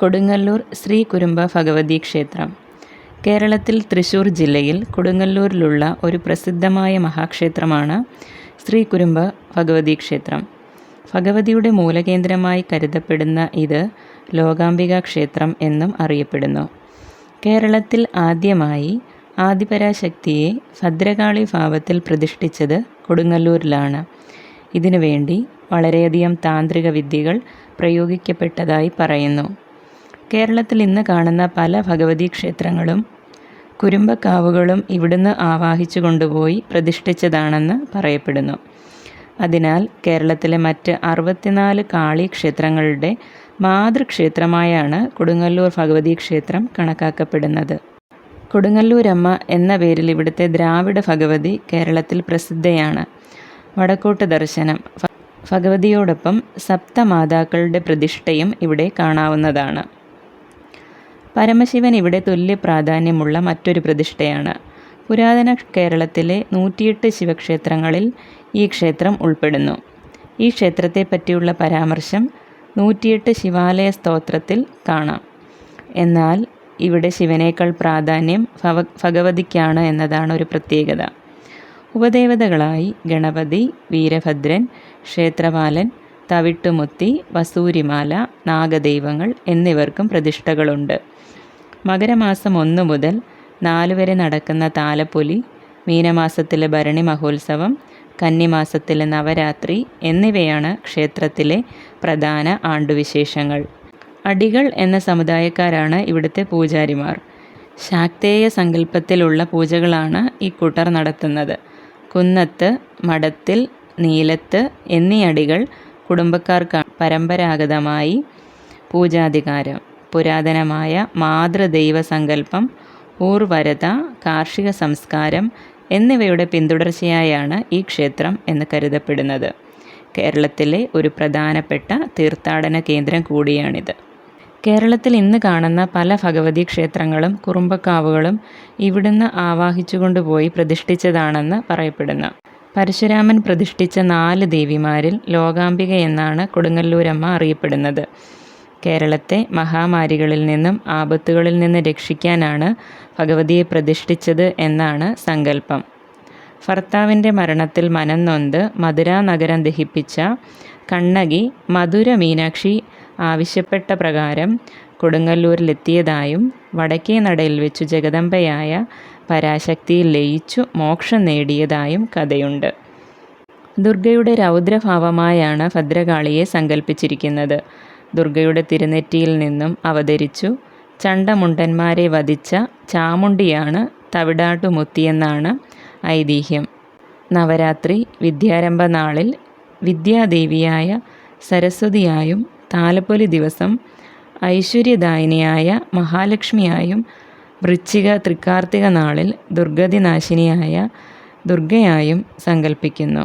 കൊടുങ്ങല്ലൂർ ശ്രീ കുരുമ്പ ഭഗവതി ക്ഷേത്രം. കേരളത്തിൽ തൃശ്ശൂർ ജില്ലയിൽ കൊടുങ്ങല്ലൂരിലുള്ള ഒരു പ്രസിദ്ധമായ മഹാക്ഷേത്രമാണ് ശ്രീ കുരുമ്പ ഭഗവതി ക്ഷേത്രം. ഭഗവതിയുടെ മൂലകേന്ദ്രമായി കരുതപ്പെടുന്ന ഇത് ലോകാംബിക ക്ഷേത്രം എന്നും അറിയപ്പെടുന്നു. കേരളത്തിൽ ആദ്യമായി ആദിപരാശക്തിയെ ഭദ്രകാളി ഭാവത്തിൽ പ്രതിഷ്ഠിച്ചത് കൊടുങ്ങല്ലൂരിലാണ്. ഇതിനുവേണ്ടി വളരെയധികം താന്ത്രിക വിദ്യകൾ പ്രയോഗിക്കപ്പെട്ടതായി പറയുന്നു. കേരളത്തിൽ ഇന്ന് കാണുന്ന പല ഭഗവതി ക്ഷേത്രങ്ങളും കുരുമ്പക്കാവുകളും ഇവിടുന്ന് ആവാഹിച്ചു കൊണ്ടുപോയി പ്രതിഷ്ഠിച്ചതാണെന്ന് പറയപ്പെടുന്നു. അതിനാൽ കേരളത്തിലെ മറ്റ് അറുപത്തിനാല് കാളി ക്ഷേത്രങ്ങളുടെ മാതൃക്ഷേത്രമായാണ് കൊടുങ്ങല്ലൂർ ഭഗവതി ക്ഷേത്രം കണക്കാക്കപ്പെടുന്നത്. കൊടുങ്ങല്ലൂരമ്മ എന്ന പേരിൽ ഇവിടുത്തെ ദ്രാവിഡ ഭഗവതി കേരളത്തിൽ പ്രസിദ്ധയാണ്. വടക്കോട്ട് ദർശനം ഭഗവതിയോടൊപ്പം സപ്തമാതാക്കളുടെ പ്രതിഷ്ഠയും ഇവിടെ കാണാവുന്നതാണ്. പരമശിവൻ ഇവിടെ തുല്യ പ്രാധാന്യമുള്ള മറ്റൊരു പ്രതിഷ്ഠയാണ്. പുരാതന കേരളത്തിലെ നൂറ്റിയെട്ട് ശിവക്ഷേത്രങ്ങളിൽ ഈ ക്ഷേത്രം ഉൾപ്പെടുന്നു. ഈ ക്ഷേത്രത്തെ പറ്റിയുള്ള പരാമർശം നൂറ്റിയെട്ട് ശിവാലയ സ്തോത്രത്തിൽ കാണാം. എന്നാൽ ഇവിടെ ശിവനേക്കാൾ പ്രാധാന്യം ഭവ ഭഗവതിക്കാണ് എന്നതാണ് ഒരു പ്രത്യേകത. ഉപദേവതകളായി ഗണപതി വീരഭദ്രൻ ക്ഷേത്രപാലൻ തവിട്ടുമുത്തി വസൂരിമാല നാഗദൈവങ്ങൾ എന്നിവർക്കും പ്രതിഷ്ഠകളുണ്ട്. മകരമാസം ഒന്ന് മുതൽ നാല് വരെ നടക്കുന്ന താലപ്പൊലി മീനമാസത്തിലെ ഭരണി മഹോത്സവം കന്നിമാസത്തിലെ നവരാത്രി എന്നിവയാണ് ക്ഷേത്രത്തിലെ പ്രധാന ആണ്ടുവിശേഷങ്ങൾ. അടികൾ എന്ന സമുദായക്കാരാണ് ഇവിടുത്തെ പൂജാരിമാർ. ശാക്തേയ സങ്കല്പത്തിലുള്ള പൂജകളാണ് ഈ കൂട്ടർ നടത്തുന്നത്. കുന്നത്ത് മഠത്തിൽ നീലത്ത് എന്നീ അടികൾ കുടുംബക്കാർക്ക് പരമ്പരാഗതമായി പൂജാധികാരം പുരാതനമായ മാതൃദൈവ സങ്കല്പം ഊർവരത കാർഷിക സംസ്കാരം എന്നിവയുടെ പിന്തുടർച്ചയായാണ് ഈ ക്ഷേത്രം എന്ന് കരുതപ്പെടുന്നത്. കേരളത്തിലെ ഒരു പ്രധാനപ്പെട്ട തീർത്ഥാടന കേന്ദ്രം കൂടിയാണിത്. കേരളത്തിൽ ഇന്ന് കാണുന്ന പല ഭഗവതി ക്ഷേത്രങ്ങളും കുറുമ്പക്കാവുകളും ഇവിടുന്ന് ആവാഹിച്ചുകൊണ്ടുപോയി പ്രതിഷ്ഠിച്ചതാണെന്ന് പറയപ്പെടുന്നു. പരശുരാമൻ പ്രതിഷ്ഠിച്ച നാല് ദേവിമാരിൽ ലോകാംബിക എന്നാണ് കൊടുങ്ങല്ലൂരമ്മ അറിയപ്പെടുന്നത്. കേരളത്തെ മഹാമാരികളിൽ നിന്നും ആപത്തുകളിൽ നിന്ന് രക്ഷിക്കാനാണ് ഭഗവതിയെ പ്രതിഷ്ഠിച്ചത് എന്നാണ് സങ്കല്പം. ഭർത്താവിന്റെ മരണത്തിൽ മനം നൊന്ത് മധുര നഗരം ദഹിപ്പിച്ച കണ്ണകി മധുര മീനാക്ഷി ആവശ്യപ്പെട്ട പ്രകാരം കൊടുങ്ങല്ലൂരിലെത്തിയതായും വടക്കേ നടയിൽ വെച്ചു ജഗദമ്പയായ പരാശക്തിയിൽ ലയിച്ചു മോക്ഷം നേടിയതായും കഥയുണ്ട്. ദുർഗയുടെ രൗദ്രഭാവമായാണ് ഭദ്രകാളിയെ സങ്കല്പിച്ചിരിക്കുന്നത് ദുർഗയുടെ തിരുനെറ്റിയിൽ നിന്നും അവതരിച്ചു ചണ്ടമുണ്ടന്മാരെ വധിച്ച ചാമുണ്ടിയാണ് തവിടാട്ടുമുത്തിയെന്നാണ് ഐതിഹ്യം. നവരാത്രി വിദ്യാരംഭ നാളിൽ വിദ്യാദേവിയായ സരസ്വതിയായും താലപ്പൊലി ദിവസം ഐശ്വര്യദായിനിയായ മഹാലക്ഷ്മിയായും വൃശ്ചിക തൃക്കാർത്തിക നാളിൽ ദുർഗതിനാശിനിയായ ദുർഗയായും സങ്കല്പിക്കുന്നു